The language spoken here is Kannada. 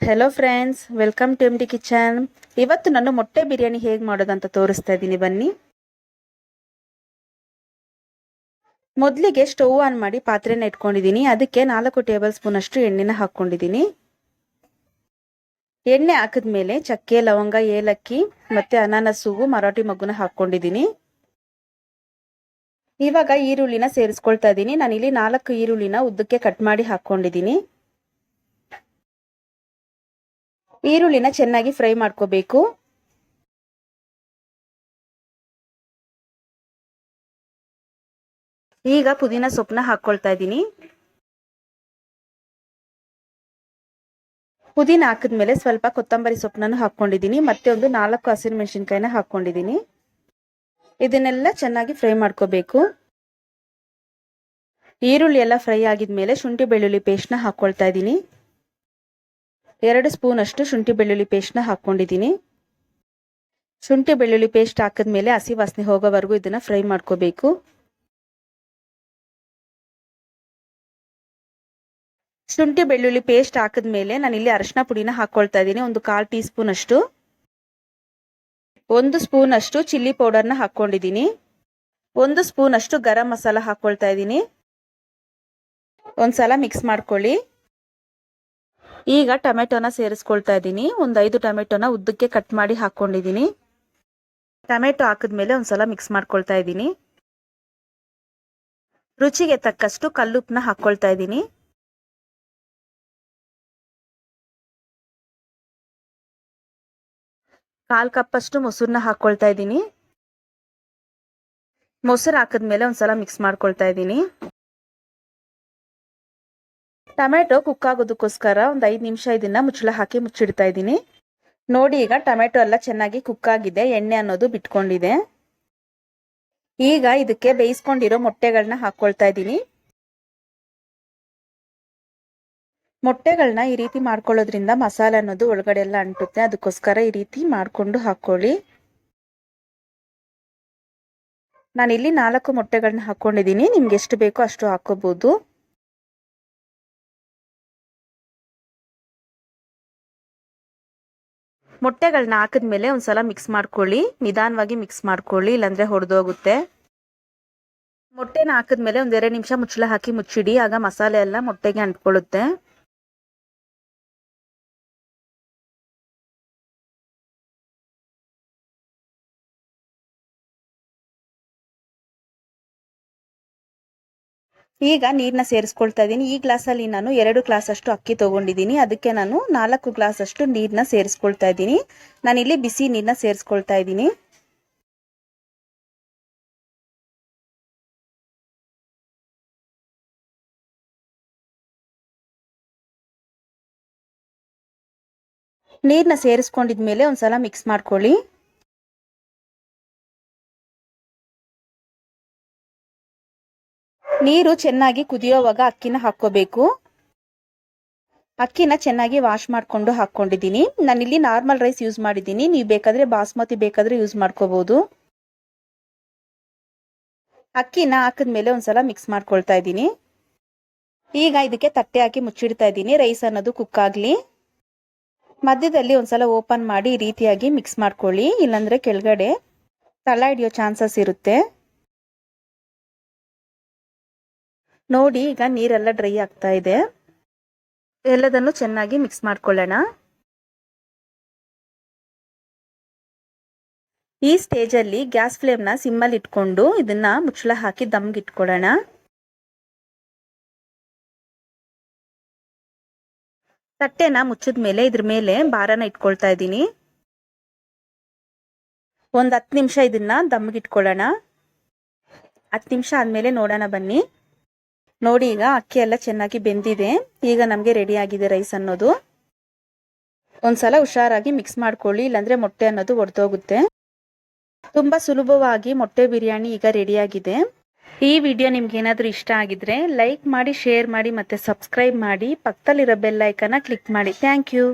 Hello friends welcome to M D kitchen ಇವತ್ತು ನಾನು ಮೊಟ್ಟೆ ಬಿರಿಯಾನಿ ಹೇಗೆ ಮಾಡೋದಂತ ತೋರಿಸ್ತಾ ಇದ್ದೀನಿ ಬನ್ನಿ. ಮೊದಲಿಗೆ ಸ್ಟವ್ ಆನ್ ಮಾಡಿ ಪಾತ್ರೆನ ಇಟ್ಕೊಂಡಿದ್ದೀನಿ ಅದಕ್ಕೆ ನಾಲ್ಕು ಟೇಬಲ್ ಸ್ಪೂನ್ ಅಷ್ಟು ಎಣ್ಣೆನ ಹಾಕ್ಕೊಂಡಿದ್ದೀನಿ ಎಣ್ಣೆ ಹಾಕಿದ್ಮೇಲೆ ಚಕ್ಕೆ, ಲವಂಗ, ಏಲಕ್ಕಿ ಮತ್ತೆ ಅನಾನಸ್, ಮರಾಠಿ ಮಗ್ಗುನ ಹಾಕ್ಕೊಂಡಿದ್ದೀನಿ ಇವಾಗ ಈರುಳ್ಳಿನ ಸೇರಿಸ್ಕೊಳ್ತಾ ಇದ್ದೀನಿ ನಾನಿಲ್ಲಿ ನಾಲ್ಕು ಈರುಳ್ಳಿನ ಉದ್ದಕ್ಕೆ ಕಟ್ ಮಾಡಿ ಹಾಕ್ಕೊಂಡಿದ್ದೀನಿ ಈರುಳ್ಳಿನ ಚೆನ್ನಾಗಿ ಫ್ರೈ ಮಾಡ್ಕೋಬೇಕು. ಈಗ ಪುದೀನ ಸೊಪ್ಪನ್ನ ಹಾಕ್ಕೊಳ್ತಾ ಇದ್ದೀನಿ. ಪುದೀನ ಹಾಕಿದ್ಮೇಲೆ ಸ್ವಲ್ಪ ಕೊತ್ತಂಬರಿ ಸೊಪ್ಪನ್ನ ಹಾಕ್ಕೊಂಡಿದ್ದೀನಿ ಮತ್ತೆ ಒಂದು ನಾಲ್ಕು ಹಸಿರು ಮೆಣಸಿನ್ಕಾಯಿನ ಹಾಕ್ಕೊಂಡಿದ್ದೀನಿ ಇದನ್ನೆಲ್ಲ ಚೆನ್ನಾಗಿ ಫ್ರೈ ಮಾಡ್ಕೋಬೇಕು. ಈರುಳ್ಳಿ ಎಲ್ಲ ಫ್ರೈ ಆಗಿದ್ಮೇಲೆ ಶುಂಠಿ ಬೆಳ್ಳುಳ್ಳಿ ಪೇಸ್ಟ್ನ ಹಾಕ್ಕೊಳ್ತಾ ಇದ್ದೀನಿ. ಎರಡು ಸ್ಪೂನ್ ಅಷ್ಟು ಶುಂಠಿ ಬೆಳ್ಳುಳ್ಳಿ ಪೇಸ್ಟ್ನ ಹಾಕ್ಕೊಂಡಿದ್ದೀನಿ. ಶುಂಠಿ ಬೆಳ್ಳುಳ್ಳಿ ಪೇಸ್ಟ್ ಹಾಕಿದ್ಮೇಲೆ ಹಸಿ ವಾಸನೆ ಹೋಗೋವರೆಗೂ ಇದನ್ನ ಫ್ರೈ ಮಾಡ್ಕೋಬೇಕು. ಶುಂಠಿ ಬೆಳ್ಳುಳ್ಳಿ ಪೇಸ್ಟ್ ಹಾಕಿದ್ಮೇಲೆ ನಾನು ಇಲ್ಲಿ ಅರಶಿನ ಪುಡಿನ ಹಾಕೊಳ್ತಾ ಇದ್ದೀನಿ, ಒಂದು ಕಾಲು ಟೀ ಸ್ಪೂನ್ ಅಷ್ಟು ಒಂದು ಸ್ಪೂನ್ ಅಷ್ಟು ಚಿಲ್ಲಿ ಪೌಡರ್ನ ಹಾಕೊಂಡಿದ್ದೀನಿ ಒಂದು ಸ್ಪೂನ್ ಅಷ್ಟು ಗರಂ ಮಸಾಲ ಹಾಕ್ಕೊಳ್ತಾ ಇದ್ದೀನಿ. ಒಂದ್ಸಲ ಮಿಕ್ಸ್ ಮಾಡ್ಕೊಳ್ಳಿ. ಈಗ ಟೊಮೆಟೊನ ಸೇರಿಸ್ಕೊಳ್ತಾ ಇದ್ದೀನಿ. ಒಂದು ಐದು ಟೊಮೆಟೊನ ಉದ್ದಕ್ಕೆ ಕಟ್ ಮಾಡಿ ಹಾಕೊಂಡಿದ್ದೀನಿ. ಟೊಮೆಟೊ ಹಾಕಿದ್ಮೇಲೆ ಒಂದ್ಸಲ ಮಿಕ್ಸ್ ಮಾಡ್ಕೊಳ್ತಾ ಇದ್ದೀನಿ. ರುಚಿಗೆ ತಕ್ಕಷ್ಟು ಕಲ್ಲುಪ್ಪನ್ನ ಹಾಕ್ಕೊಳ್ತಾ ಇದ್ದೀನಿ. ಕಾಲ್ ಕಪ್ಪಷ್ಟು ಮೊಸರನ್ನ ಹಾಕ್ಕೊಳ್ತಾ ಇದ್ದೀನಿ. ಮೊಸರು ಹಾಕಿದ್ಮೇಲೆ ಒಂದ್ಸಲ ಮಿಕ್ಸ್ ಮಾಡ್ಕೊಳ್ತಾ ಇದ್ದೀನಿ. ಟೊಮೆಟೊ ಕುಕ್ ಆಗೋದಕ್ಕೋಸ್ಕರ ಒಂದು ಐದು ನಿಮಿಷ ಇದನ್ನ ಮುಚ್ಚಳ ಹಾಕಿ ಮುಚ್ಚಿಡ್ತಾ ಇದ್ದೀನಿ. ನೋಡಿ ಈಗ ಟೊಮೆಟೊ ಎಲ್ಲ ಚೆನ್ನಾಗಿ ಕುಕ್ ಆಗಿದೆ, ಎಣ್ಣೆ ಅನ್ನೋದು ಬಿಟ್ಕೊಂಡಿದೆ. ಈಗ ಇದಕ್ಕೆ ಬೇಯಿಸ್ಕೊಂಡಿರೋ ಮೊಟ್ಟೆಗಳನ್ನ ಹಾಕೊಳ್ತಾ ಇದ್ದೀನಿ. ಮೊಟ್ಟೆಗಳನ್ನ ಈ ರೀತಿ ಮಾಡ್ಕೊಳ್ಳೋದ್ರಿಂದ ಮಸಾಲೆ ಅನ್ನೋದು ಒಳಗಡೆ ಎಲ್ಲ ಅಂಟುತ್ತೆ, ಅದಕ್ಕೋಸ್ಕರ ಈ ರೀತಿ ಮಾಡಿಕೊಂಡು ಹಾಕೊಳ್ಳಿ. ನಾನು ಇಲ್ಲಿ ನಾಲ್ಕು ಮೊಟ್ಟೆಗಳನ್ನ ಹಾಕೊಂಡಿದ್ದೀನಿ, ನಿಮ್ಗೆ ಎಷ್ಟು ಬೇಕೋ ಅಷ್ಟು ಹಾಕೋಬಹುದು ಮೊಟ್ಟೆಗಳನ್ನ ಹಾಕಿದ್ಮೇಲೆ ಒಂದ್ಸಲ ಮಿಕ್ಸ್ ಮಾಡ್ಕೊಳ್ಳಿ. ನಿಧಾನವಾಗಿ ಮಿಕ್ಸ್ ಮಾಡ್ಕೊಳ್ಳಿ, ಇಲ್ಲಾಂದ್ರೆ ಹೊಡೆದೋಗುತ್ತೆ. ಮೊಟ್ಟೆನ ಹಾಕಿದ್ಮೇಲೆ ಒಂದೆರಡು ನಿಮಿಷ ಮುಚ್ಚಳ ಹಾಕಿ ಮುಚ್ಚಿಡಿ. ಆಗ ಮಸಾಲೆ ಎಲ್ಲ ಮೊಟ್ಟೆಗೆ ಅಂಟ್ಕೊಳ್ಳುತ್ತೆ. ಈಗ ನೀರನ್ನ ಸೇರಿಸ್ಕೊಳ್ತಾ ಇದ್ದೀನಿ ಈ ಗ್ಲಾಸಲ್ಲಿ ನಾನು ಎರಡು ಗ್ಲಾಸ್ ಅಷ್ಟು ಅಕ್ಕಿ ತಗೊಂಡಿದ್ದೀನಿ ಅದಕ್ಕೆ ನಾನು ನಾಲ್ಕು ಗ್ಲಾಸ್ ಅಷ್ಟು ನೀರನ್ನ ಸೇರಿಸ್ಕೊಳ್ತಾ ಇದ್ದೀನಿ ನಾನಿಲ್ಲಿ ಬಿಸಿ ನೀರನ್ನ ಸೇರಿಸ್ಕೊಳ್ತಾ ಇದ್ದೀನಿ ನೀರನ್ನ ಸೇರಿಸ್ಕೊಂಡಿದ್ಮೇಲೆ ಒಂದ್ಸಲ ಮಿಕ್ಸ್ ಮಾಡ್ಕೊಳ್ಳಿ. ನೀರು ಚೆನ್ನಾಗಿ ಕುದಿಯೋವಾಗ ಅಕ್ಕಿನ ಹಾಕೋಬೇಕು ಅಕ್ಕಿನ ಚೆನ್ನಾಗಿ ವಾಶ್ ಮಾಡಿಕೊಂಡು ಹಾಕೊಂಡಿದ್ದೀನಿ ನಾನಿಲ್ಲಿ ನಾರ್ಮಲ್ ರೈಸ್ ಯೂಸ್ ಮಾಡಿದ್ದೀನಿ. ನೀವು ಬೇಕಾದರೆ ಬಾಸ್ಮತಿ ಬೇಕಾದರೆ ಯೂಸ್ ಮಾಡ್ಕೋಬೋದು. ಅಕ್ಕಿನ ಹಾಕಿದ್ಮೇಲೆ ಒಂದ್ಸಲ ಮಿಕ್ಸ್ ಮಾಡ್ಕೊಳ್ತಾ ಇದ್ದೀನಿ. ಈಗ ಇದಕ್ಕೆ ತಟ್ಟೆ ಹಾಕಿ ಮುಚ್ಚಿಡ್ತಾ ಇದ್ದೀನಿ. ರೈಸ್ ಅನ್ನೋದು ಕುಕ್ ಆಗಲಿ. ಮಧ್ಯದಲ್ಲಿ ಒಂದ್ಸಲ ಓಪನ್ ಮಾಡಿ ರೀತಿಯಾಗಿ ಮಿಕ್ಸ್ ಮಾಡ್ಕೊಳ್ಳಿ. ಇಲ್ಲಾಂದರೆ ಕೆಳಗಡೆ ತಳ ಹಿಡಿಯೋ ಚಾನ್ಸಸ್ ಇರುತ್ತೆ. ನೋಡಿ, ಈಗ ನೀರೆಲ್ಲ ಡ್ರೈ ಆಗ್ತಾ ಇದೆ. ಎಲ್ಲದನ್ನು ಚೆನ್ನಾಗಿ ಮಿಕ್ಸ್ ಮಾಡ್ಕೊಳ್ಳೋಣ. ಈ ಸ್ಟೇಜಲ್ಲಿ ಗ್ಯಾಸ್ ಫ್ಲೇಮ್ನ ಸಿಮ್ಮಲ್ಲಿ ಇಟ್ಕೊಂಡು ಇದನ್ನ ಮುಚ್ಚಳ ಹಾಕಿ ದಮ್ಗೆ ಇಟ್ಕೊಳ್ಳೋಣ. ತಟ್ಟೆನ ಮುಚ್ಚಿದ ಮೇಲೆ ಇದ್ರ ಮೇಲೆ ಬಾರನ ಇಟ್ಕೊಳ್ತಾ ಇದ್ದೀನಿ. ಒಂದು ಹತ್ತು ನಿಮಿಷ ಇದನ್ನ ದಮ್ಗೆ ಇಟ್ಕೊಳ್ಳೋಣ. ಹತ್ತು ನಿಮಿಷ ಆದಮೇಲೆ ನೋಡೋಣ ಬನ್ನಿ. ನೋಡಿ ಈಗ ಅಕ್ಕಿ ಎಲ್ಲ ಚೆನ್ನಾಗಿ ಬೆಂದಿದೆ. ಈಗ ನಮಗೆ ರೆಡಿ ಆಗಿದೆ ರೈಸ್ ಅನ್ನೋದು. ಒಂದ್ಸಲ ಹುಷಾರಾಗಿ ಮಿಕ್ಸ್ ಮಾಡ್ಕೊಳ್ಳಿ, ಇಲ್ಲಾಂದ್ರೆ ಮೊಟ್ಟೆ ಅನ್ನೋದು ಒಡೆದೋಗುತ್ತೆ. ತುಂಬಾ ಸುಲಭವಾಗಿ ಮೊಟ್ಟೆ ಬಿರಿಯಾನಿ ಈಗ ರೆಡಿ ಆಗಿದೆ. ಈ ವಿಡಿಯೋ ನಿಮ್ಗೆ ಏನಾದರೂ ಇಷ್ಟ ಆಗಿದ್ರೆ ಲೈಕ್ ಮಾಡಿ ಶೇರ್ ಮಾಡಿ ಮತ್ತೆ ಸಬ್ಸ್ಕ್ರೈಬ್ ಮಾಡಿ. ಪಕ್ಕದಲ್ಲಿರೋ ಬೆಲ್ ಐಕನ್ನ ಕ್ಲಿಕ್ ಮಾಡಿ. Thank you